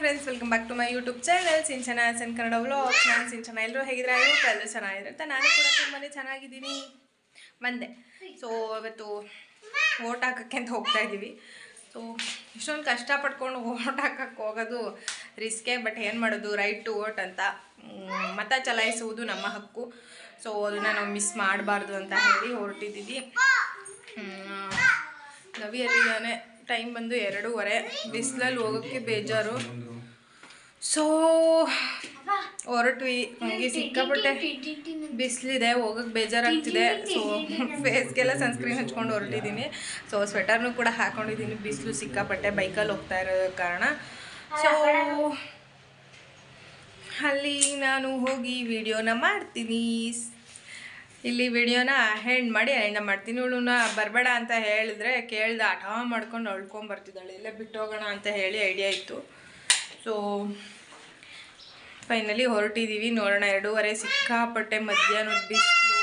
Friends welcome back to my YouTube channel Sinchana sun Kannada vlogs ನಾನು ಸಿಂಚನ ಎಲ್ಲರೂ ಹೇಗಿದ್ರೆ ಎಲ್ಲರೂ ಚೆನ್ನಾಗಿದ್ರೆ ಅಂತ ನಾನು ಕೂಡ ತುಂಬಾ ಚೆನ್ನಾಗಿದ್ದೀನಿ. ಬಂದೆ. ಸೊ ಇವತ್ತು ಓಟ್ ಹಾಕೋಕ್ಕೆ ಅಂತ ಹೋಗ್ತಾ ಇದ್ದೀವಿ. ಸೊ ಇಷ್ಟೊಂದು ಕಷ್ಟಪಟ್ಕೊಂಡು ಓಟ್ ಹಾಕಕ್ಕೆ ಹೋಗೋದು ರಿಸ್ಕೇ ಬಟ್ ಏನು ಮಾಡೋದು? ರೈಟ್ ಟು ಓಟ್ ಅಂತ. ಮತ ಚಲಾಯಿಸುವುದು ನಮ್ಮ ಹಕ್ಕು. ಸೊ ಅದನ್ನು ನಾವು ಮಿಸ್ ಮಾಡಬಾರ್ದು ಅಂತ ಹೇಳಿ ಹೊರಟಿದ್ದೀವಿ. ನವಿಯಲ್ಲಿದ್ದಾನೆ. ಟೈಮ್ ಬಂದು ಎರಡೂವರೆ. ಬಿಸಿಲಲ್ಲಿ ಹೋಗೋಕ್ಕೆ ಬೇಜಾರು. ಸೊ ಹೊರಟ್ವಿ. ನಮಗೆ ಸಿಕ್ಕಾಪಟ್ಟೆ ಬಿಸಿಲಿದೆ ಹೋಗೋಕ್ಕೆ ಬೇಜಾರಾಗ್ತಿದೆ. ಸೊ ಫೇಸ್ಗೆಲ್ಲ ಸನ್ಸ್ಕ್ರೀನ್ ಹಚ್ಕೊಂಡು ಹೊರಟಿದ್ದೀನಿ ಸೊ ಸ್ವೆಟರ್ನು ಕೂಡ ಹಾಕೊಂಡಿದ್ದೀನಿ ಬಿಸಿಲು ಸಿಕ್ಕಾಪಟ್ಟೆ ಬೈಕಲ್ಲಿ ಹೋಗ್ತಾ ಇರೋ ಕಾರಣ. ಸೊ ಅಲ್ಲಿ ನಾನು ಹೋಗಿ ವಿಡಿಯೋನ ಮಾಡ್ತೀನಿ. ಇಲ್ಲಿ ವಿಡಿಯೋನ ಹೆಂಡ್ ಮಾಡಿ ಎಂಡ ಮಾಡ್ತೀನಿ ಇವಳನ್ನ ಬರಬೇಡ ಅಂತ ಹೇಳಿದ್ರೆ ಕೇಳ್ದೆ ಹಠ ಮಾಡ್ಕೊಂಡು ಅಳ್ಕೊಂಬರ್ತಿದ್ದಾಳೆ ಇಲ್ಲೇ ಬಿಟ್ಟು ಹೋಗೋಣ ಅಂತ ಹೇಳಿ ಐಡಿಯಾ ಇತ್ತು. ಸೊ ಫೈನಲಿ ಹೊರಟಿದ್ದೀವಿ ನೋಡೋಣ, ಎರಡೂವರೆ ಸಿಕ್ಕಾಪಟ್ಟೆ ಮಧ್ಯಾಹ್ನದ ಬಿಸಿಲು.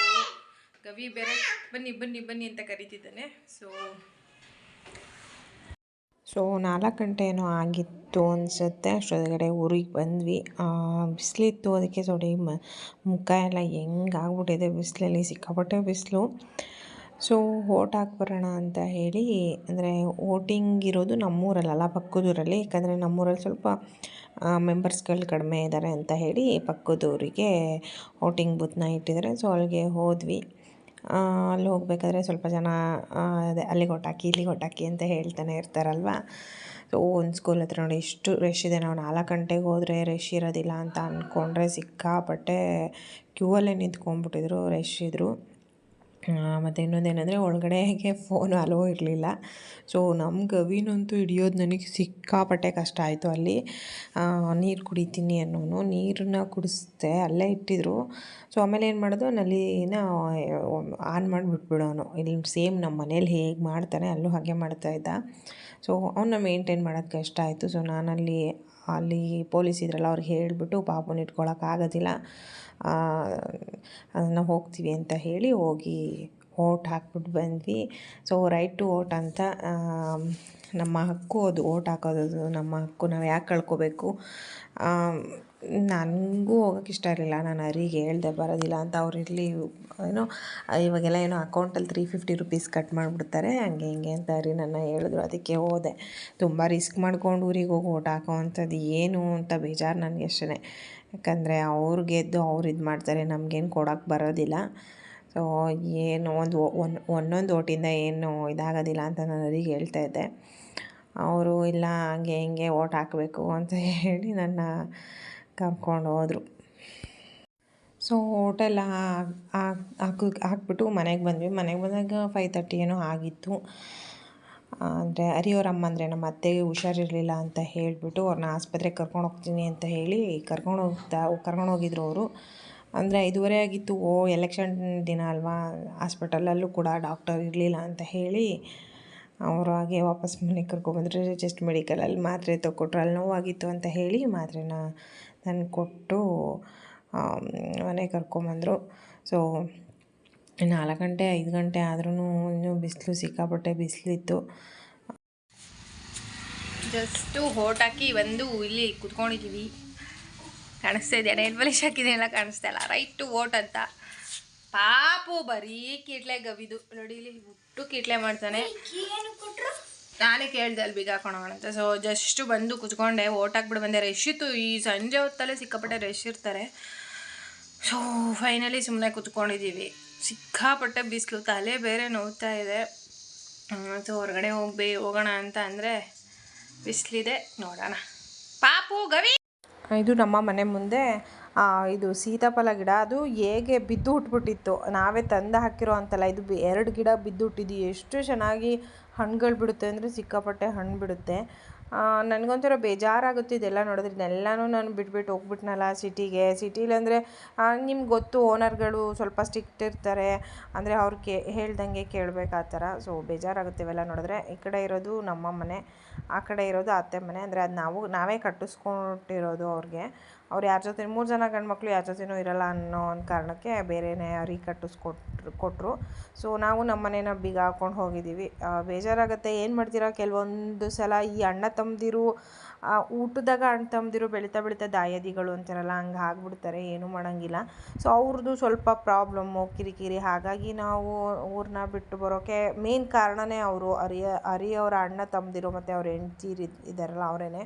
ಗವಿ ಬೇರೆ, ಬನ್ನಿ ಬನ್ನಿ ಬನ್ನಿ ಅಂತ ಕರಿತಿದ್ದಾನೆ. ಸೊ ಸೊ ನಾಲ್ಕು ಗಂಟೆ ಏನೋ ಆಗಿತ್ತು ಅನಿಸುತ್ತೆ. ಅಷ್ಟೊಳಗಡೆ ಊರಿಗೆ ಬಂದ್ವಿ. ಬಿಸಿಲಿತ್ತು ಅದಕ್ಕೆ ಸೊಡಿ ಮ, ಮುಖ ಎಲ್ಲ ಹೆಂಗೆ ಬಿಸಿಲಲ್ಲಿ. ಸಿಕ್ಕಾಪಟ್ಟೆ ಬಿಸಿಲು. ಸೊ ಓಟ್ ಹಾಕ್ಬರೋಣ ಅಂತ ಹೇಳಿ, ಅಂದರೆ ವೋಟಿಂಗ್ ಇರೋದು ನಮ್ಮೂರಲ್ಲ ಪಕ್ಕದೂರಲ್ಲಿ. ಯಾಕಂದರೆ ನಮ್ಮೂರಲ್ಲಿ ಸ್ವಲ್ಪ ಮೆಂಬರ್ಸ್ಗಳು ಕಡಿಮೆ ಇದ್ದಾರೆ ಅಂತ ಹೇಳಿ ಪಕ್ಕದೂರಿಗೆ ವೋಟಿಂಗ್ ಬೂತ್ನ ಇಟ್ಟಿದ್ದಾರೆ. ಸೊ ಅಲ್ಲಿಗೆ ಹೋದ್ವಿ. ಅಲ್ಲಿ ಹೋಗಬೇಕಾದ್ರೆ ಸ್ವಲ್ಪ ಜನ ಅದೇ ಅಲ್ಲಿಗೆ ಹೊಟ್ಟಾಕಿ ಇಲ್ಲಿಗೆ ಹೊಟ್ಟಾಕಿ ಅಂತ ಹೇಳ್ತಾನೆ ಇರ್ತಾರಲ್ವ? ಸೊ ಒಂದು ಸ್ಕೂಲ್ ಹತ್ರ ನೋಡಿ ಎಷ್ಟು ರಶ್ ಇದೆ. ನಾವು ನಾಲ್ಕು ಗಂಟೆಗೆ ಹೋದರೆ ರಶ್ ಇರೋದಿಲ್ಲ ಅಂತ ಅಂದ್ಕೊಂಡ್ರೆ ಸಿಕ್ಕಾಪಟ್ಟೆ ಕ್ಯೂ ಅಲ್ಲೇ ನಿಂತ್ಕೊಂಡ್ಬಿಟ್ಟಿದ್ರು ರಶ್ ಇದ್ದರು ಮತ್ತು ಇನ್ನೊಂದೇನೆಂದರೆ ಒಳಗಡೆಗೆ ಫೋನು ಅಲೋ ಇರಲಿಲ್ಲ. ಸೊ ನಮ್ಮ ಗವಿನಂತೂ ಹಿಡಿಯೋದು ನನಗೆ ಸಿಕ್ಕಾಪಟ್ಟೆ ಕಷ್ಟ ಆಯಿತು ಅಲ್ಲಿ. ನೀರು ಕುಡಿತೀನಿ ಅನ್ನೋನು. ನೀರನ್ನ ಕುಡಿಸ್ದೆ ಅಲ್ಲೇ ಇಟ್ಟಿದ್ರು. ಸೊ ಆಮೇಲೆ ಏನು ಮಾಡೋದು? ನಲ್ಲಿನ ಆನ್ ಮಾಡಿಬಿಟ್ಬಿಡೋನು. ಇಲ್ಲಿ ಸೇಮ್ ನಮ್ಮ ಮನೇಲಿ ಹೇಗೆ ಮಾಡ್ತಾನೆ ಅಲ್ಲೂ ಹಾಗೆ ಮಾಡ್ತಾಯಿದ್ದ ಸೊ ಅವನ್ನ ಮೇಂಟೈನ್ ಮಾಡೋದು ಕಷ್ಟ ಆಯಿತು. ಸೊ ನಾನಲ್ಲಿ ಅಲ್ಲಿ ಪೊಲೀಸ್ ಇದ್ರಲ್ಲ ಅವ್ರಿಗೆ ಹೇಳಿಬಿಟ್ಟು ಪಾಪನ ಇಟ್ಕೊಳಕ್ಕಾಗೋದಿಲ್ಲ ನಾವು ಹೋಗ್ತೀವಿ ಅಂತ ಹೇಳಿ ಹೋಗಿ ಓಟ್ ಹಾಕ್ಬಿಟ್ಟು ಬಂದ್ವಿ. ಸೊ ರೈಟ್ ಟು ಓಟ್ ಅಂತ ನಮ್ಮ ಹಕ್ಕು ಅದು, ಓಟ್ ಹಾಕೋದು ನಮ್ಮ ಹಕ್ಕು, ನಾವು ಯಾಕೆ ಕಳ್ಕೋಬೇಕು? ನನಗೂ ಹೋಗೋಕೆ ಇಷ್ಟ ಇರಲಿಲ್ಲ. ನಾನು ಅರಿಗೆ ಹೇಳ್ದೆ, ಬರೋದಿಲ್ಲ ಅಂತ ಅವ್ರು ಇರಲಿ, ಏನೋ, ಇವಾಗೆಲ್ಲ ಏನೋ ಅಕೌಂಟಲ್ಲಿ ತ್ರೀ ಫಿಫ್ಟಿ ರುಪೀಸ್ ಕಟ್ ಮಾಡಿಬಿಡ್ತಾರೆ, ಹಂಗೆ ಹಿಂಗೆ ಅಂತ ಅರಿ ನನ್ನ ಹೇಳಿದ್ರು. ಅದಕ್ಕೆ ಹೋದೆ. ತುಂಬ ರಿಸ್ಕ್ ಮಾಡ್ಕೊಂಡು ಊರಿಗೆ ಹೋಗಿ ಓಟ್ ಹಾಕೋ ಅಂಥದ್ದು ಏನು ಅಂತ ಬೇಜಾರು ನನಗೆ ಅಷ್ಟೇ ಯಾಕಂದರೆ ಅವ್ರು ಗೆದ್ದು ಅವ್ರು ಇದು ಮಾಡ್ತಾರೆ, ನಮಗೇನು ಕೊಡೋಕ್ಕೆ ಬರೋದಿಲ್ಲ. ಸೊ ಏನು ಒಂದು ಒಂದೊಂದು ಓಟಿಂದ ಏನು ಇದಾಗೋದಿಲ್ಲ ಅಂತ ನಾನು ಅವ್ರಿಗೆ ಹೇಳ್ತಾ ಇದ್ದೆ. ಅವರು ಇಲ್ಲ, ಹಂಗೆ ಹಿಂಗೆ ಓಟ್ ಹಾಕಬೇಕು ಅಂತ ಹೇಳಿ ನನ್ನ ಕರ್ಕೊಂಡು ಹೋದರು. ಸೊ ಓಟೆಲ್ಲ ಹಾಕಿ, ಹಾಕಿಬಿಟ್ಟು ಮನೆಗೆ ಬಂದ್ವಿ. ಮನೆಗೆ ಬಂದಾಗ ಫೈವ್ ತರ್ಟಿ ಏನೋ ಆಗಿತ್ತು. ಅಂದರೆ ಹರಿಯೋರಮ್ಮ ಅಮ್ಮ ಅಂದರೆ ನಮ್ಮ ಅತ್ತೆಗೆ ಹುಷಾರಿರಲಿಲ್ಲ ಅಂತ ಹೇಳಿಬಿಟ್ಟು ಅವ್ರನ್ನ ಆಸ್ಪತ್ರೆಗೆ ಕರ್ಕೊಂಡು ಹೋಗ್ತೀನಿ ಅಂತ ಹೇಳಿ ಕರ್ಕೊಂಡು ಹೋಗ್ತಾ ಕರ್ಕೊಂಡು ಹೋಗಿದ್ರು ಅವರು. ಅಂದರೆ ಐದುವರೆ ಆಗಿತ್ತು, ಓ ಎಲೆಕ್ಷನ್ ದಿನ ಅಲ್ವಾ, ಹಾಸ್ಪಿಟಲಲ್ಲೂ ಕೂಡ ಡಾಕ್ಟರ್ ಇರಲಿಲ್ಲ ಅಂತ ಹೇಳಿ ಅವರು ಹಾಗೆ ವಾಪಸ್ ಮನೆಗೆ ಕರ್ಕೊಂಡ್ಬಂದ್ರೆ ಜಸ್ಟ್ ಮೆಡಿಕಲಲ್ಲಿ ಮಾತ್ರೆ ತೊಗೊಟ್ರು ಅಲ್ಲಿ ನೋವಾಗಿತ್ತು ಅಂತ ಹೇಳಿ ಮಾತ್ರೆನ ತಂದು ಕೊಟ್ಟು ಮನೆಗೆ ಕರ್ಕೊಂಬಂದರು ಸೊ ನಾಲ್ಕು ಗಂಟೆ ಐದು ಗಂಟೆ ಆದ್ರೂ ಇನ್ನೂ ಬಿಸಿಲು ಸಿಕ್ಕಾಪಟ್ಟೆ ಬಿಸಿಲಿತ್ತು. ಜಸ್ಟು ಹೋಟ್ ಹಾಕಿ ಬಂದು ಇಲ್ಲಿ ಕುತ್ಕೊಂಡಿದ್ದೀವಿ ಕಾಣಿಸ್ತಾ ಇದೆಯಾ? ನೈಲ್ ಬಲಿಷ್ ಹಾಕಿದೆಯಲ್ಲ ಕಾಣಿಸ್ತಾ ಇಲ್ಲ. ರೈಟ್ ಟು ವೋಟ್ ಅಂತ. ಪಾಪು, ಬರೀ ಕಿಟ್ಲೆ ಗವಿದು. ನೋಡಿ, ಇಲ್ಲಿ ಹುಟ್ಟು ಕಿಟ್ಲೆ ಮಾಡ್ತಾನೆ. ನಾನೇ ಕೇಳ್ದೆ ಅಲ್ಲಿ ಬೀಗ ಹಾಕೊಂಡು ಅಂತ. ಸೊ ಜಸ್ಟ್ ಬಂದು ಕುತ್ಕೊಂಡೆ. ಓಟ್ ಹಾಕ್ಬಿಟ್ಟು ಬಂದೆ. ರಶ್ ಇತ್ತು. ಈ ಸಂಜೆ ಹೊತ್ತಲ್ಲೇ ಸಿಕ್ಕಾಪಟ್ಟೆ ರಶ್ ಇರ್ತಾರೆ. ಸೊ ಫೈನಲಿ ಸುಮ್ಮನೆ ಕುತ್ಕೊಂಡಿದ್ದೀವಿ ಸಿಕ್ಕಾಪಟ್ಟೆ ಬಿಸಿಲು, ತಲೆ ಬೇರೆ ನೋವ್ತಾ ಇದೆ. ಸೊ ಹೊರಗಡೆ ಹೋಗ್ಬೇ, ಹೋಗೋಣ ಅಂತ ಅಂದರೆ ಬಿಸಿಲಿದೆ, ನೋಡೋಣ. ಪಾಪು, ಗವಿ! ಇದು ನಮ್ಮ ಮನೆ ಮುಂದೆ ಇದು ಸೀತಾಫಲ ಗಿಡ. ಅದು ಹೇಗೆ ಬಿದ್ದು ಹುಟ್ಬಿಟ್ಟಿತ್ತು. ನಾವೇ ತಂದು ಹಾಕಿರೋ ಅಂತಲ್ಲ, ಇದು ಎರಡು ಗಿಡ ಬಿದ್ದು ಹುಟ್ಟಿದ್ದು ಎಷ್ಟು ಚೆನ್ನಾಗಿ ಹಣ್ಣುಗಳು ಬಿಡುತ್ತೆ ಅಂದರೆ ಸಿಕ್ಕಾಪಟ್ಟೆ ಹಣ್ಣು ಬಿಡುತ್ತೆ. ನನಗೊಂಥರ ಬೇಜಾರಾಗುತ್ತೆ ಇದೆಲ್ಲ ನೋಡಿದ್ರೆ. ಇದೆಲ್ಲನೂ ನಾನು ಬಿಟ್ಬಿಟ್ಟು ಹೋಗ್ಬಿಟ್ನಲ್ಲ ಸಿಟಿಗೆ. ಸಿಟಿಲಂದರೆ ನಿಮ್ಗೆ ಗೊತ್ತು ಓನರ್ಗಳು ಸ್ವಲ್ಪ ಸ್ಟ್ರಿಕ್ಟ್ ಇರ್ತಾರೆ. ಅಂದರೆ ಅವ್ರು ಕೇ, ಹೇಳ್ದಂಗೆ ಕೇಳಬೇಕು ಆ ಥರ. ಸೊ, ಬೇಜಾರಾಗುತ್ತೆ ಇವೆಲ್ಲ ನೋಡಿದ್ರೆ. ಈ ಕಡೆ ಇರೋದು ನಮ್ಮ ಮನೆ, ಆ ಕಡೆ ಇರೋದು ಅತ್ತೆ ಮನೆ. ಅಂದರೆ ಅದು ನಾವು, ನಾವೇ ಕಟ್ಟಿಸ್ಕೊಟ್ಟಿರೋದು ಅವ್ರಿಗೆ. ಅವ್ರು ಯಾರ ಜೊತೆ ಮೂರು ಜನ ಗಂಡು ಮಕ್ಕಳು ಯಾರ ಜೊತೆಯೂ ಇರಲ್ಲ ಅನ್ನೋ ಒಂದು ಕಾರಣಕ್ಕೆ ಬೇರೆನೇ ಅರಿ ಕಟ್ಟಿಸ್ಕೊಟ್ರು ಕೊಟ್ಟರು ಸೊ ನಾವು ನಮ್ಮ ಮನೇನ ಬೀಗ ಹಾಕ್ಕೊಂಡು ಹೋಗಿದ್ದೀವಿ ಬೇಜಾರಾಗುತ್ತೆ. ಏನು ಮಾಡ್ತೀರಾ? ಕೆಲವೊಂದು ಸಲ ಈ ಅಣ್ಣ ತಮ್ಮದಿರು ಆ, ಊಟದಾಗ ಅಣ್ಣ ತಮ್ಮದಿರು ಬೆಳೀತಾ ಬೆಳೀತಾ ದಾಯಾದಿಗಳು ಅಂತಾರಲ್ಲ ಹಂಗೆ ಆಗ್ಬಿಡ್ತಾರೆ ಏನೂ ಮಾಡೋಂಗಿಲ್ಲ. ಸೊ ಅವ್ರದ್ದು ಸ್ವಲ್ಪ ಪ್ರಾಬ್ಲಮ್ಮು ಕಿರಿಕಿರಿ. ಹಾಗಾಗಿ ನಾವು ಊರನ್ನ ಬಿಟ್ಟು ಬರೋಕ್ಕೆ ಮೇನ್ ಕಾರಣನೇ ಅವರು ಅರಿಯ ಅರಿಯವ್ರ ಅಣ್ಣ ತಮ್ಮದಿರು ಮತ್ತು ಅವ್ರ ಹೆಂಡ್ತೀರಿ ಇದ್ದಾರಲ್ಲ ಅವರೇ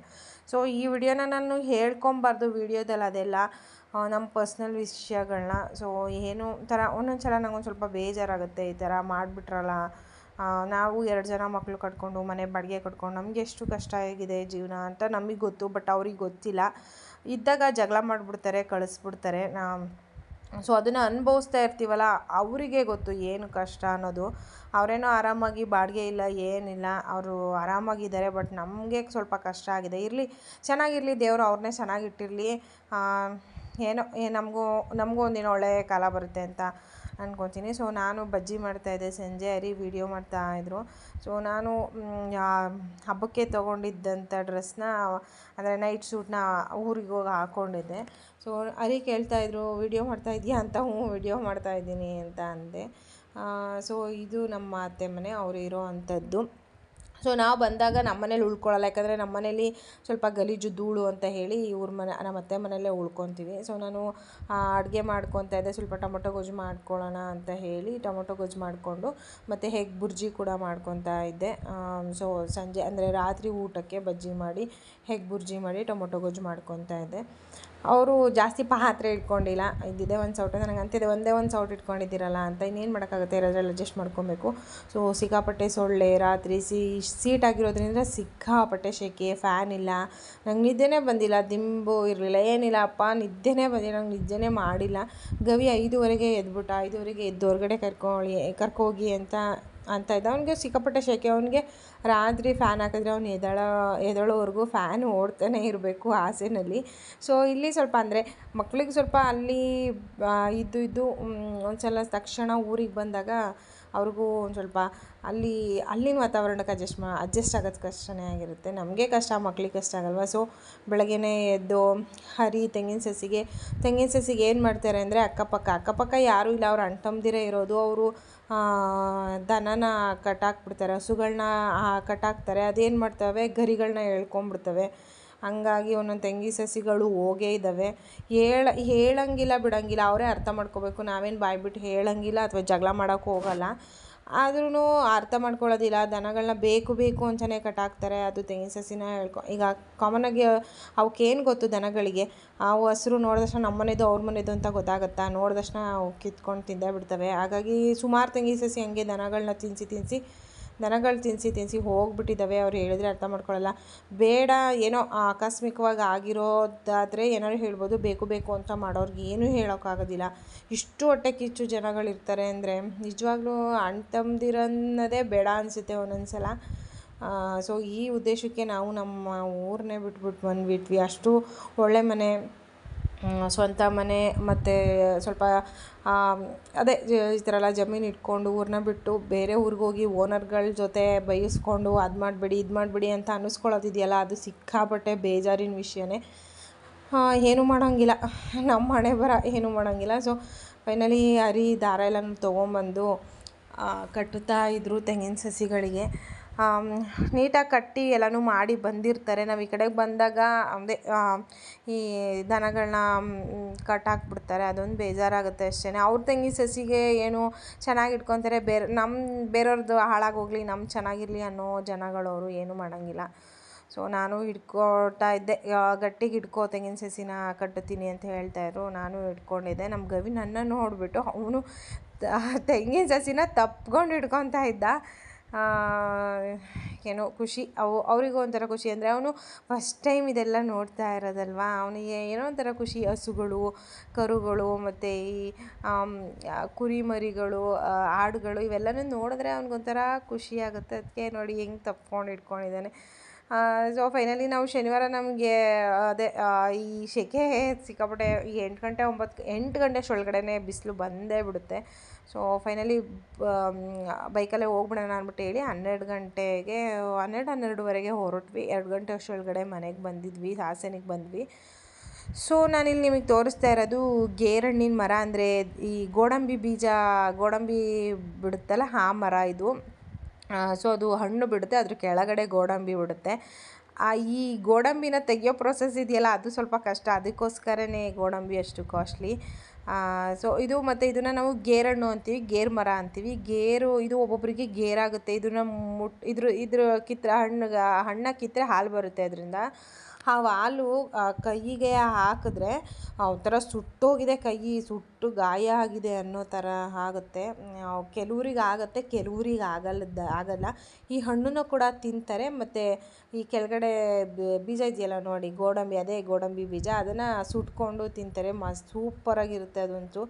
ಸೊ ಈ ವಿಡಿಯೋನ ನಾನು ಹೇಳ್ಕೊಬಾರ್ದು ವಿಡಿಯೋದಲ್ಲಿ ಅದೆಲ್ಲ ನಮ್ಮ ಪರ್ಸ್ನಲ್ ವಿಷಯಗಳನ್ನ ಸೊ ಏನು ಥರ ಒಂದೊಂದು ಸಲ ನಂಗೊಂದು ಸ್ವಲ್ಪ ಬೇಜಾರಾಗುತ್ತೆ ಈ ಥರ ಮಾಡಿಬಿಟ್ರಲ್ಲ. ನಾವು ಎರಡು ಜನ ಮಕ್ಕಳು ಕಟ್ಕೊಂಡು ಮನೆ ಬಾಡಿಗೆ ಕಟ್ಕೊಂಡು ನಮಗೆ ಎಷ್ಟು ಕಷ್ಟ ಆಗಿದೆ ಜೀವನ ಅಂತ ನಮಗೆ ಗೊತ್ತು ಬಟ್ ಅವ್ರಿಗೆ ಗೊತ್ತಿಲ್ಲ. ಇದ್ದಾಗ ಜಗಳ ಮಾಡಿಬಿಡ್ತಾರೆ, ಕಳಿಸ್ಬಿಡ್ತಾರೆ. ನಾ ಸೊ ಅದನ್ನು ಅನುಭವಿಸ್ತಾ ಇರ್ತೀವಲ್ಲ, ಅವರಿಗೆ ಗೊತ್ತು ಏನು ಕಷ್ಟ ಅನ್ನೋದು. ಅವರೇನೋ ಆರಾಮಾಗಿ ಬಾಡಿಗೆ ಇಲ್ಲ, ಏನಿಲ್ಲ, ಅವರು ಆರಾಮಾಗಿದ್ದಾರೆ ಬಟ್ ನಮಗೆ ಸ್ವಲ್ಪ ಕಷ್ಟ ಆಗಿದೆ. ಇರಲಿ, ಚೆನ್ನಾಗಿರಲಿ ದೇವರು ಅವ್ರನ್ನೇ ಚೆನ್ನಾಗಿಟ್ಟಿರಲಿ ಏನೋ ನಮಗೂ ನಮಗೂ ಒಂದಿನ ಒಳ್ಳೆಯ ಕಾಲ ಬರುತ್ತೆ ಅಂತ. ಅನ್ಕೊತೀನಿ. ಸೊ ನಾನು ಬಜ್ಜಿ ಮಾಡ್ತಾಯಿದ್ದೆ ಸಂಜೆ ಹರಿ ವೀಡಿಯೋ ಮಾಡ್ತಾಯಿದ್ರು ಸೊ ನಾನು ಹಬ್ಬಕ್ಕೆ ತೊಗೊಂಡಿದ್ದಂಥ ಡ್ರೆಸ್ನ ಅಂದರೆ ನೈಟ್ ಸೂಟ್ನ ಊರಿಗೆ ಹೋಗಿ ಹಾಕ್ಕೊಂಡಿದ್ದೆ ಸೊ ಅರಿ ಕೇಳ್ತಾಯಿದ್ರು ವೀಡಿಯೋ ಮಾಡ್ತಾ ಇದೀಯಾ ಅಂತ? ಹ್ಞೂ ವೀಡಿಯೋ ಮಾಡ್ತಾ ಇದ್ದೀನಿ ಅಂತ ಅಂದೆ. ಸೊ ಇದು ನಮ್ಮ ಅತ್ತೆ ಮನೆ. ಅವರು ಇರೋ ಅಂಥದ್ದು. ಸೊ ನಾವು ಬಂದಾಗ ನಮ್ಮ ಮನೇಲಿ ಉಳ್ಕೊಳ್ಳಲ್ಲ ಯಾಕಂದರೆ ನಮ್ಮ ಮನೇಲಿ ಸ್ವಲ್ಪ ಗಲೀಜು ಧೂಳು ಅಂತ ಹೇಳಿ ಇವ್ರ ಮನೆ, ನಮ್ಮ ಅತ್ತೆ ಮನೆಯಲ್ಲೇ ಉಳ್ಕೊತೀವಿ. ಸೊ ನಾನು ಅಡುಗೆ ಮಾಡ್ಕೊತಾ ಇದ್ದೆ. ಸ್ವಲ್ಪ ಟೊಮೊಟೊ ಗೊಜ್ಜು ಮಾಡ್ಕೊಳ್ಳೋಣ ಅಂತ ಹೇಳಿ ಟೊಮೊಟೊ ಗೊಜ್ಜು ಮಾಡಿಕೊಂಡು ಮತ್ತು ಹೇಗೆ ಬುರ್ಜಿ ಕೂಡ ಮಾಡ್ಕೊತಾ ಇದ್ದೆ. ಸೊ ಸಂಜೆ ಅಂದರೆ ರಾತ್ರಿ ಊಟಕ್ಕೆ ಬಜ್ಜಿ ಮಾಡಿ ಹೇಗೆ ಬುರ್ಜಿ ಮಾಡಿ ಟೊಮೊಟೊ ಗೊಜ್ಜು ಮಾಡ್ಕೊತಾ ಇದ್ದೆ. ಅವರು ಜಾಸ್ತಿ ಪಾತ್ರೆ ಇಟ್ಕೊಂಡಿಲ್ಲ. ಇದ್ದಿದೆ ಒಂದು ಸೌಟು, ನನಗೆ ಅಂತಿದೆ ಒಂದೇ ಒಂದು ಸೌಟ್ ಇಟ್ಕೊಂಡಿದ್ದೀರಲ್ಲ ಅಂತ ಇನ್ನೇನು ಮಾಡೋಕ್ಕಾಗುತ್ತೆ? ಇರೋದ್ರಲ್ಲಿ ಅಡ್ಜಸ್ಟ್ ಮಾಡ್ಕೊಬೇಕು. ಸೊ ಸಿಕ್ಕಾಪಟ್ಟೆ ಸೊಳ್ಳೆ, ರಾತ್ರಿ ಸೀಟ್ ಆಗಿರೋದ್ರಿಂದ ಸಿಕ್ಕಾಪಟ್ಟೆ ಶೆಕೆ ಫ್ಯಾನ್ ಇಲ್ಲ. ನಂಗೆ ನಿದ್ದೆನೇ ಬಂದಿಲ್ಲ, ದಿಂಬು ಇರಲಿಲ್ಲ. ಏನಿಲ್ಲ, ಅಪ್ಪ ನಿದ್ದೆನೇ ಬಂದಿಲ್ಲ, ನಂಗೆ ನಿದ್ದೆನೇ ಮಾಡಿಲ್ಲ. ಗವಿ ಐದುವರೆಗೆ ಎದ್ಬಿಟ್ಟ, ಐದುವರೆಗೆ ಎದ್ದು ಹೊರಗಡೆ ಕರ್ಕೊಳ್ಳಿ ಕರ್ಕೋಗಿ ಅಂತ ಅಂತ ಇದ್ದ ಅವನಿಗೆ ಸಿಕ್ಕಾಪಟ್ಟೆ ಶೇಖೆ ಅವನಿಗೆ ರಾತ್ರಿ ಫ್ಯಾನ್ ಹಾಕಿದ್ರೆ ಅವನು ಎದಳ, ಎದಳೋವರೆಗೂ ಫ್ಯಾನ್ ಓಡ್ತಾನೆ ಇರಬೇಕು ಆಸೆನಲ್ಲಿ ಸೊ ಇಲ್ಲಿ ಸ್ವಲ್ಪ ಅಂದರೆ ಮಕ್ಳಿಗೆ ಸ್ವಲ್ಪ ಅಲ್ಲಿ ಇದ್ದು ಇದ್ದು ಒಂದು ಸಲ ತಕ್ಷಣ ಊರಿಗೆ ಬಂದಾಗ ಅವ್ರಿಗೂ ಒಂದು ಸ್ವಲ್ಪ ಅಲ್ಲಿ, ಅಲ್ಲಿನ ವಾತಾವರಣಕ್ಕೆ ಅಡ್ಜಸ್ಟ್ ಮಾ ಅಡ್ಜಸ್ಟ್ ಆಗೋದು ಕಷ್ಟನೇ ಆಗಿರುತ್ತೆ. ನಮಗೆ ಕಷ್ಟ, ಮಕ್ಳಿಗೆ ಕಷ್ಟ ಆಗಲ್ವ? ಸೊ ಬೆಳಗ್ಗೆನೇ ಎದ್ದು ಹರಿ ತೆಂಗಿನ ಸಸಿಗೆ ತೆಂಗಿನ ಸಸಿಗೆ ಏನು ಮಾಡ್ತಾರೆ ಅಂದರೆ ಅಕ್ಕಪಕ್ಕ. ಅಕ್ಕಪಕ್ಕ ಯಾರೂ ಇಲ್ಲ. ಅವ್ರು ಅಣ್ಣ ತಮ್ಮದಿರೇ ಇರೋದು. ಅವರು ದನನ ಕಟ್ಟಾಕ್ಬಿಡ್ತಾರೆ ಹಸುಗಳನ್ನ ಕಟ್ಟಾಕ್ತಾರೆ, ಅದೇನು ಮಾಡ್ತವೆ? ಗರಿಗಳನ್ನ ಎಳ್ಕೊಂಬಿಡ್ತವೆ. ಹಂಗಾಗಿ ಒಂದೊಂದು ತೆಂಗಿ ಸಸಿಗಳು ಹೋಗೇ ಇದ್ದಾವೆ ಹೇಳ, ಹೇಳಂಗಿಲ್ಲ, ಬಿಡಂಗಿಲ್ಲ, ಅವರೇ ಅರ್ಥ ಮಾಡ್ಕೋಬೇಕು. ನಾವೇನು ಬಾಯ್ಬಿಟ್ಟು ಹೇಳಂಗಿಲ್ಲ ಅಥವಾ ಜಗಳ ಮಾಡೋಕ್ಕೆ ಹೋಗಲ್ಲ. ಆದ್ರೂ ಅರ್ಥ ಮಾಡ್ಕೊಳ್ಳೋದಿಲ್ಲ ದನಗಳನ್ನ ಬೇಕು ಬೇಕು ಅಂತಾನೆ ಕಟ್ಟಾಕ್ತಾರೆ, ಅದು ತೆಂಗಿನ ಸಸಿನ ಹೇಳ್ಕೊ, ಈಗ ಕಾಮನ್ನಾಗಿ ಅವಕ್ಕೇನು ಗೊತ್ತು ದನಗಳಿಗೆ? ಅವು ಹಸ್ರು ನೋಡಿದ ತಕ್ಷಣ ನಮ್ಮ ಮನೆದು ಅವ್ರ ಮನೆದು ಅಂತ ಗೊತ್ತಾಗುತ್ತಾ? ನೋಡಿದ ತಕ್ಷಣ ಅವು ಕಿತ್ಕೊಂಡು ತಿಂದೇ ಬಿಡ್ತವೆ. ಹಾಗಾಗಿ ಸುಮಾರು ತೆಂಗಿನ ಸಸಿ ಹಂಗೆ ದನಗಳನ್ನ ತಿನ್ನಿಸಿ ತಿನ್ನಿಸಿ ದನಗಳು ತಿನ್ನಿಸಿ ತಿನ್ನಿಸಿ ಹೋಗ್ಬಿಟ್ಟಿದ್ದಾವೆ, ಅವ್ರು ಹೇಳಿದ್ರೆ ಅರ್ಥ ಮಾಡ್ಕೊಳ್ಳಲ್ಲ ಬೇಡ, ಏನೋ ಆಕಸ್ಮಿಕವಾಗಿ ಆಗಿರೋದಾದರೆ ಏನಾದ್ರು ಹೇಳ್ಬೋದು, ಬೇಕು ಬೇಕು ಅಂತ ಮಾಡೋರ್ಗೆ ಏನೂ ಹೇಳೋಕ್ಕಾಗೋದಿಲ್ಲ. ಇಷ್ಟು ಹೊಟ್ಟೆ ಕಿಚ್ಚು ಜನಗಳಿರ್ತಾರೆ ಅಂದರೆ ನಿಜವಾಗ್ಲೂ ಅಣ್ಣ ತಮ್ಮದಿರನ್ನೋದೇ ಬೇಡ ಅನಿಸುತ್ತೆ ಒಂದೊಂದು ಸಲ ಸೊ ಈ ಉದ್ದೇಶಕ್ಕೆ ನಾವು ನಮ್ಮ ಊರನ್ನೇ ಬಿಟ್ಬಿಟ್ಟು ಬಂದ್ಬಿಟ್ವಿ. ಅಷ್ಟು ಒಳ್ಳೆ ಮನೆ ಸ್ವಂತ ಮನೆ ಮತ್ತು ಸ್ವಲ್ಪ ಅದೇ ಈ ಥರ ಎಲ್ಲ ಜಮೀನು ಇಟ್ಕೊಂಡು ಊರನ್ನ ಬಿಟ್ಟು ಬೇರೆ ಊರಿಗೆ ಹೋಗಿ ಓನರ್ಗಳ ಜೊತೆ ಬೈಸ್ಕೊಂಡು ಅದು ಮಾಡಬೇಡಿ, ಇದು ಮಾಡಬೇಡಿ ಅಂತ ಅನ್ನಿಸ್ಕೊಳ್ಳೋದಿದೆಯಲ್ಲ ಅದು ಸಿಕ್ಕಾಪಟ್ಟೆ ಬೇಜಾರಿನ ವಿಷಯನೇ. ಏನೂ ಮಾಡೋಂಗಿಲ್ಲ. ನಮ್ಮ ಹಣೆ ಬರ ಏನೂ ಮಾಡೋಂಗಿಲ್ಲ. ಸೊ ಫೈನಲಿ ಅರಿ ದಾರ ಎಲ್ಲ ತೊಗೊಂಬಂದು ಕಟ್ಟುತ್ತಾ ಇದ್ದರು ತೆಂಗಿನ ಸಸಿಗಳಿಗೆ. ನೀಟಾಗಿ ಕಟ್ಟಿ ಎಲ್ಲನೂ ಮಾಡಿ ಬಂದಿರ್ತಾರೆ. ನಾವು ಈ ಕಡೆಗೆ ಬಂದಾಗ ಅದೇ ಈ ದನಗಳನ್ನ ಕಟ್ಟಾಕ್ಬಿಡ್ತಾರೆ ಅದೊಂದು ಬೇಜಾರಾಗುತ್ತೆ ಅಷ್ಟೇ ಅವ್ರ ತಂಗಿ ಸಸಿಗೆ ಏನು ಚೆನ್ನಾಗಿ ಇಟ್ಕೊತಾರೆ. ಬೇರೆ ನಮ್ಮ ಬೇರೆಯವ್ರದ್ದು ಹಾಳಾಗೋಗಲಿ ನಮ್ಮ ಚೆನ್ನಾಗಿರಲಿ ಅನ್ನೋ ಜನಗಳವರು ಏನೂ ಮಾಡೋಂಗಿಲ್ಲ. ಸೊ, ನಾನು ಹಿಡ್ಕೊಳ್ತಾ ಇದ್ದೆ. ಗಟ್ಟಿಗೆ ಹಿಡ್ಕೋ ತೆಂಗಿನ ಸಸಿನ ಕಟ್ಟುತ್ತೀನಿ ಅಂತ ಹೇಳ್ತಾಯಿದ್ರು ನಾನು ಹಿಡ್ಕೊಂಡಿದ್ದೆ. ನಮ್ಮ ಗವಿ ನನ್ನನ್ನು ನೋಡಿಬಿಟ್ಟು ಅವನು ತೆಂಗಿನ ಸಸಿನ ತಪ್ಕೊಂಡು ಹಿಡ್ಕೊತಾ ಇದ್ದ. ಏನೋ ಖುಷಿ. ಅವು ಅವರಿಗೂ ಒಂಥರ ಖುಷಿ. ಅಂದರೆ ಅವನು ಫಸ್ಟ್ ಟೈಮ್ ಇದೆಲ್ಲ ನೋಡ್ತಾ ಇರೋದಲ್ವಾ? ಅವನಿಗೆ ಏನೋ ಒಂಥರ ಖುಷಿ. ಹಸುಗಳು ಕರುಗಳು ಮತ್ತು ಈ ಆಮ್, ಆ, ಕುರಿ ಮರಿಗಳು ಆ, ಆಡುಗಳು ಇವೆಲ್ಲನೂ ನೋಡಿದ್ರೆ ಅವ್ನಿಗೊಂಥರ ಖುಷಿ ಆಗುತ್ತೆ. ಅದಕ್ಕೆ ನೋಡಿ ಹೆಂಗೆ ತಪ್ಕೊಂಡು ಇಟ್ಕೊಂಡಿದ್ದಾನೆ ಸೊ ಫೈನಲಿ ನಾವು ಶನಿವಾರ ನಮಗೆ ಅದೇ ಈ ಸೆಕೆ ಸಿಕ್ಕಾಪಟ್ಟೆ ಈ ಎಂಟು ಗಂಟೆ ಒಂಬತ್ತು ಎಂಟು ಗಂಟೆ ಅಷ್ಟೊಳಗಡೆನೇ ಬಿಸಿಲು ಬಂದೇ ಬಿಡುತ್ತೆ. ಸೊ ಫೈನಲಿ ಬೈಕಲ್ಲೇ ಹೋಗ್ಬಿಡೋಣ ಅಂದ್ಬಿಟ್ಟು ಹೇಳಿ ಹನ್ನೆರಡು ಗಂಟೆಗೆ, ಹನ್ನೆರಡು, ಹನ್ನೆರಡುವರೆಗೆ ಹೊರಟ್ವಿ. ಎರಡು ಗಂಟೆ ಅಷ್ಟೊಳಗಡೆ ಮನೆಗೆ ಬಂದಿದ್ವಿ, ಹಾಸನಿಗೆ ಬಂದ್ವಿ. ಸೊ ನಾನಿಲ್ಲಿ ನಿಮಗೆ ತೋರಿಸ್ತಾ ಇರೋದು ಗೇರಣ್ಣಿನ ಮರ ಅಂದರೆ ಈ ಗೋಡಂಬಿ ಬೀಜ, ಗೋಡಂಬಿ ಬಿಡುತ್ತಲ್ಲ, ಆ ಮರ ಇದು. ಸೊ ಅದು ಹಣ್ಣು ಬಿಡುತ್ತೆ, ಅದ್ರ ಕೆಳಗಡೆ ಗೋಡಂಬಿ ಬಿಡುತ್ತೆ. ಆ, ಈ ಗೋಡಂಬಿನ ತೆಗೆಯೋ ಪ್ರೊಸೆಸ್ ಇದೆಯಲ್ಲ, ಅದು ಸ್ವಲ್ಪ ಕಷ್ಟ. ಅದಕ್ಕೋಸ್ಕರನೇ ಗೋಡಂಬಿ ಅಷ್ಟು ಕಾಸ್ಟ್ಲಿ ಸೊ ಇದು ಮತ್ತು ಇದನ್ನು ನಾವು ಗೇರಣ್ಣು ಅಂತೀವಿ, ಗೇರ್ ಮರ ಅಂತೀವಿ. ಗೇರು, ಇದು ಒಬ್ಬೊಬ್ಬರಿಗೆ ಗೇರಾಗುತ್ತೆ. ಇದನ್ನು ಮುಟ್, ಇದ್ರ ಇದ್ರ ಕಿತ್ತ ಹಣ್ಣಿಗೆ, ಹಣ್ಣ ಕಿತ್ತರೆ ಹಾಲು ಬರುತ್ತೆ ಅದರಿಂದ. ಆ ವಾಲು ಕೈಗೆ ಹಾಕಿದ್ರೆ ಒಂಥರ ಸುಟ್ಟೋಗಿದೆ ಕೈ, ಸುಟ್ಟು ಗಾಯ ಆಗಿದೆ ಅನ್ನೋ ಥರ ಆಗುತ್ತೆ. ಕೆಲವ್ರಿಗೆ ಆಗುತ್ತೆ, ಕೆಲವ್ರಿಗೆ ಆಗಲ್ಲದ ಆಗಲ್ಲ. ಈ ಹಣ್ಣನ್ನು ಕೂಡ ತಿಂತಾರೆ. ಮತ್ತು ಈ ಕೆಳಗಡೆ ಬೀಜ ಇದೆಯಲ್ಲ ನೋಡಿ, ಗೋಡಂಬಿ, ಅದೇ ಗೋಡಂಬಿ ಬೀಜ, ಅದನ್ನು ಸುಟ್ಕೊಂಡು ತಿಂತಾರೆ. ಮ, ಸೂಪರಾಗಿರುತ್ತೆ ಅದಂತೂ.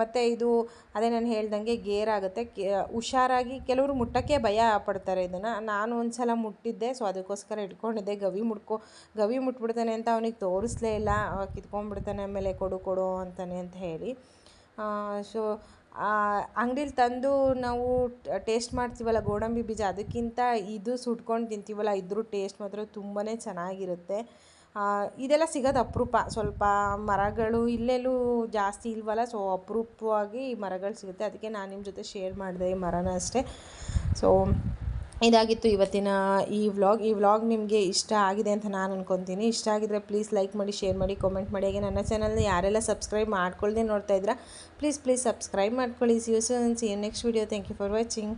ಮತ್ತು ಇದು ಅದೇ ನಾನು ಹೇಳ್ದಂಗೆ ಗೇರಾಗುತ್ತೆ ಕೆ, ಹುಷಾರಾಗಿ ಕೆಲವರು ಮುಟ್ಟೋಕ್ಕೆ ಭಯ ಪಡ್ತಾರೆ ಇದನ್ನು. ನಾನು ಒಂದು ಸಲ ಮುಟ್ಟಿದ್ದೆ ಸೊ ಅದಕ್ಕೋಸ್ಕರ ಇಟ್ಕೊಂಡಿದ್ದೆ. ಗವಿ ಮುಟ್ಕೊ, ಗವಿ ಮುಟ್ಬಿಡ್ತಾನೆ ಅಂತ ಅವನಿಗೆ ತೋರಿಸ್ಲೇ ಇಲ್ಲ. ಕಿತ್ಕೊಂಡ್ಬಿಡ್ತಾನೆ, ಆಮೇಲೆ ಕೊಡು ಕೊಡು ಅಂತಾನೆ ಅಂತ ಹೇಳಿ. ಸೊ ಅಂಗಡಿಲಿ ತಂದು ನಾವು ಟೇಸ್ಟ್ ಮಾಡ್ತೀವಲ್ಲ, ಗೋಡಂಬಿ ಬೀಜ, ಅದಕ್ಕಿಂತ ಇದು ಸುಟ್ಕೊಂಡು ತಿಂತೀವಲ್ಲ, ಇದ್ರ ಟೇಸ್ಟ್ ಮಾತ್ರ ತುಂಬಾ ಚೆನ್ನಾಗಿರುತ್ತೆ. ಇದೆಲ್ಲ ಸಿಗೋದು ಅಪರೂಪ. ಸ್ವಲ್ಪ ಮರಗಳು ಇಲ್ಲೆಲ್ಲೂ ಜಾಸ್ತಿ ಇಲ್ವಲ್ಲ ಸೊ ಅಪರೂಪವಾಗಿ ಮರಗಳು ಸಿಗುತ್ತೆ. ಅದಕ್ಕೆ ನಾನು ನಿಮ್ಮ ಜೊತೆ ಶೇರ್ ಮಾಡಿದೆ ಈ ಮರನ ಅಷ್ಟೇ. ಸೊ ಇದಾಗಿತ್ತು ಇವತ್ತಿನ ಈ ವ್ಲಾಗ್ ಈ ವ್ಲಾಗ್ ನಿಮಗೆ ಇಷ್ಟ ಆಗಿದೆ ಅಂತ ನಾನು ಅನ್ಕೊತೀನಿ. ಇಷ್ಟ ಆಗಿದ್ರೆ ಪ್ಲೀಸ್ ಲೈಕ್ ಮಾಡಿ ಶೇರ್ ಮಾಡಿ ಕಾಮೆಂಟ್ ಮಾಡಿ. ಹಾಗೆ ನನ್ನ ಚಾನಲ್ನ ಯಾರೆಲ್ಲ ಸಬ್ಸ್ಕ್ರೈಬ್ ಮಾಡ್ಕೊಳ್ಳದೆ ನೋಡ್ತಾ ಇದ್ದೀರಾ ಪ್ಲೀಸ್ ಪ್ಲೀಸ್ ಸಬ್ಸ್ಕ್ರೈಬ್ ಮಾಡ್ಕೊಳ್ಳಿ. See you next video thank you for watching